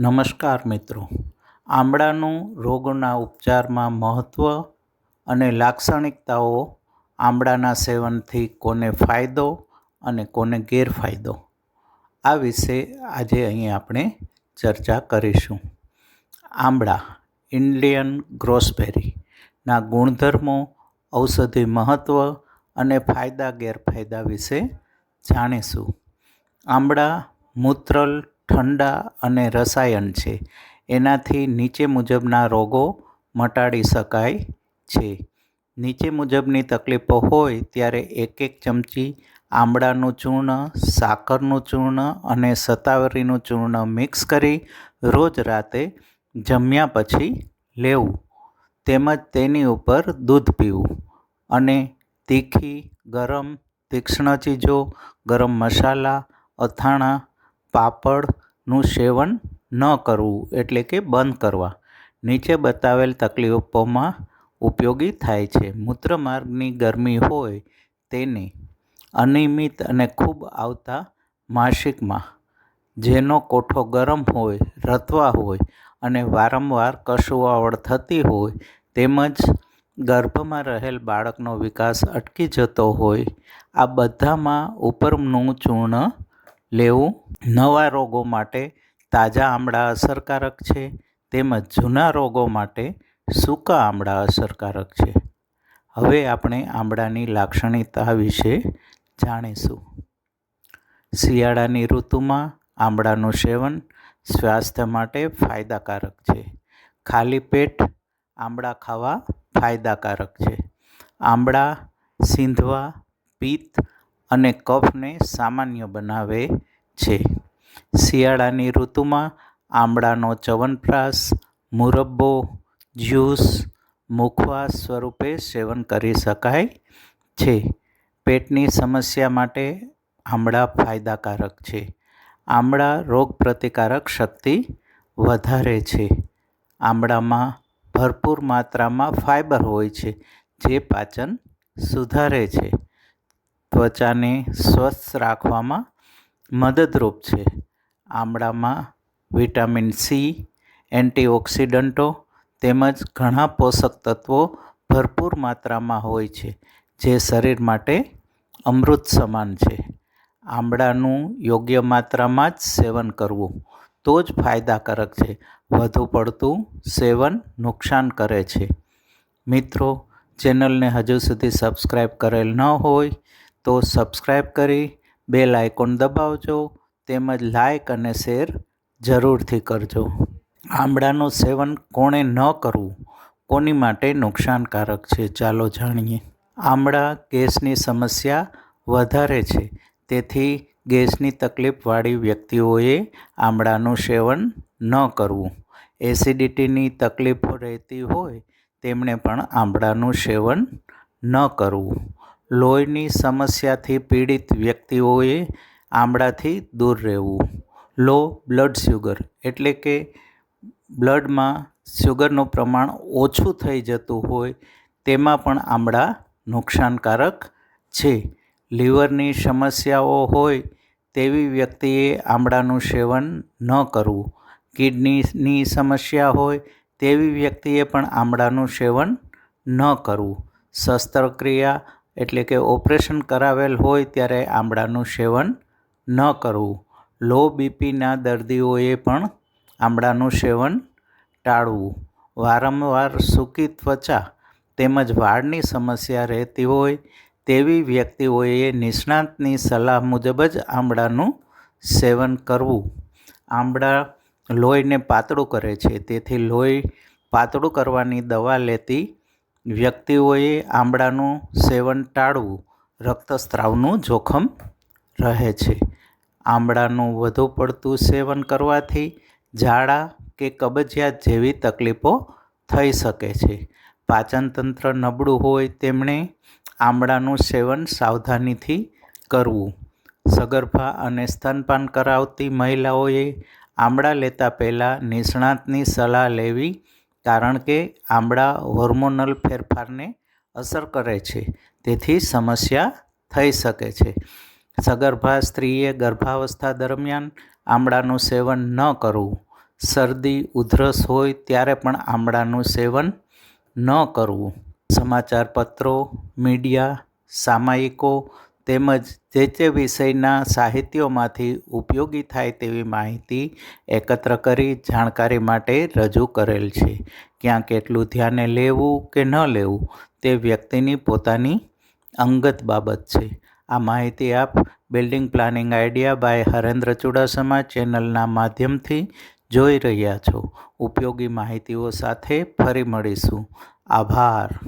નમસ્કાર મિત્રો. આંબળાનું રોગોના ઉપચારમાં મહત્ત્વ અને લાક્ષણિકતાઓ આંબળાના સેવનથી કોને ફાયદો અને કોને ગેરફાયદો આ વિશે આજે અહીં આપણે ચર્ચા કરીશું. આંબળા ઇન્ડિયન ગ્રોસબેરીના ગુણધર્મો, ઔષધિ મહત્ત્વ અને ફાયદા ગેરફાયદા વિશે જાણીશું. આંબળા મૂત્રલ ઠંડા અને રસાયણ છે. એનાથી નીચે મુજબના રોગો મટાડી શકાય છે. નીચે મુજબની તકલીફો હોય ત્યારે એક એક ચમચી આંબળાનું ચૂર્ણ, સાકરનું ચૂર્ણ અને સતાવરીનું ચૂર્ણ મિક્સ કરી રોજ રાતે જમ્યા પછી લેવું. તેમજ તેની ઉપર દૂધ પીવું. અને તીખી, ગરમ, તીક્ષ્ણ ચીજો, ગરમ મસાલા, અથાણાં પાપડનું સેવન ન કરવું એટલે કે બંધ કરવા. નીચે બતાવેલ તકલીફોમાં ઉપયોગી થાય છે. મૂત્રમાર્ગની ગરમી હોય તેને અનિયમિત અને ખૂબ આવતા માસિકમાં, જેનો કોઠો ગરમ હોય રતવા હોય અને વારંવાર કસુવાવડ થતી હોય તેમજ ગર્ભમાં રહેલ બાળકનો વિકાસ અટકી જતો હોય, આ બધામાં ઉપરનું ચૂર્ણ લેવું? નવા રોગો માટે તાજા આમળા અસરકારક છે તેમજ જૂના રોગો માટે સૂકા આમળા અસરકારક છે. હવે આપણે આમળાની લાક્ષણિકતા વિશે જાણીશું. શિયાળાની ઋતુમાં આમળાનું સેવન સ્વાસ્થ્ય માટે ફાયદાકારક છે. ખાલી પેટ આમળા ખાવા ફાયદાકારક છે. આમળા સીંધવા, પિત્ત અને કફને સામાન્ય બનાવે છે. શિયાળાની ઋતુમાં આમળાનો ચ્યવનપ્રાશ મુરબ્બો, જ્યુસ મુખવાસ સ્વરૂપે સેવન કરી શકાય છે. પેટની સમસ્યા માટે આમળા ફાયદાકારક છે. આમળા રોગપ્રતિકારક શક્તિ વધારે છે. આમળામાં ભરપૂર માત્રામાં ફાઇબર હોય છે, જે પાચન સુધારે છે. ત્વચાને સ્વસ્થ રાખવામાં મદદરૂપ છે. આમળામાં વિટામિન સી, એન્ટીઓક્સિડન્ટો તેમજ ઘણા પોષક તત્વો ભરપૂર માત્રામાં હોય છે, જે શરીર માટે અમૃત સમાન છે. આમળાનું યોગ્ય માત્રામાં જ સેવન કરવું તો જ ફાયદાકારક છે. વધુ પડતું સેવન નુકસાન કરે છે. મિત્રો, ચેનલને હજુ સુધી સબસ્ક્રાઈબ કરેલ ન હોય તો સબસ્ક્રાઈબ કરી બેલ આઇકોન દબાવજો તેમજ લાઇક અને શેર જરૂરથી કરજો. આમળાનું સેવન કોણે ન કરવું કોની માટે નુકસાનકારક છે ચાલો જાણીએ. આમળા ગેસની સમસ્યા વધારે છે, તેથી ગેસની તકલીફવાળી વ્યક્તિઓએ આમળાનું સેવન ન કરવું. એસિડિટીની તકલીફો રહેતી હોય તેમણે પણ આમળાનું સેવન ન કરવું. લોહીની સમસ્યાથી પીડિત વ્યક્તિઓએ આમળાથી દૂર રહેવું. લો બ્લડ શુગર એટલે કે બ્લડમાં શુગરનું પ્રમાણ ઓછું થઈ જતું હોય તેમાં પણ આમળા નુકસાનકારક છે. લીવરની સમસ્યાઓ હોય તેવી વ્યક્તિએ આમળાનું સેવન ન કરવું. કિડનીની સમસ્યા હોય તેવી વ્યક્તિએ પણ આમળાનું સેવન ન કરવું. શસ્ત્રક્રિયા એટલે કે ઓપરેશન કરાવેલ હોય ત્યારે આમળાનું સેવન ન કરવું. લો બીપીના દર્દીઓએ પણ આમળાનું સેવન ટાળવું. વારંવાર સૂકી ત્વચા તેમજ વાળની સમસ્યા રહેતી હોય તેવી વ્યક્તિઓએ નિષ્ણાતની સલાહ મુજબ જ આમળાનું સેવન કરવું. આમળા લોહીને પાતળું કરે છે, તેથી લોહી પાતળું કરવાની દવા લેતી વ્યક્તિઓએ આમળાનું સેવન ટાળવું રક્તસ્રાવનું જોખમ રહે છે. આમળાનું વધુ પડતું સેવન કરવાથી ઝાડા કે કબજિયાત જેવી તકલીફો થઈ શકે છે. પાચનતંત્ર નબળું હોય તેમણે આમળાનું સેવન સાવધાનીથી કરવું. સગર્ભા અને સ્તનપાન કરાવતી મહિલાઓએ આમળા લેતા પહેલાં નિષ્ણાતની સલાહ લેવી કારણ કે આમળા હોર્મોનલ ફેરફારને અસર કરે છે. તેથી સમસ્યા થઈ શકે છે. સગર્ભા સ્ત્રીએ ગર્ભાવસ્થા દરમિયાન આમળાનું સેવન ન કરવું. શરદી, ઉધરસ હોય ત્યારે પણ આમળાનું સેવન ન કરવું. સમાચાર પત્રો મીડિયા, સામાયિકો તેમજ જે તે વિષયના સાહિત્યોમાંથી ઉપયોગી થાય તેવી માહિતી એકત્ર કરી જાણકારી માટે રજૂ કરેલ છે. ક્યાં કેટલું ધ્યાને લેવું કે ન લેવું તે વ્યક્તિની પોતાની અંગત બાબત છે. આ માહિતી આપ building planning idea by Harendra Chudasama ચેનલના માધ્યમથી જોઈ રહ્યા છો. ઉપયોગી માહિતીઓ સાથે ફરી મળીશું. આભાર.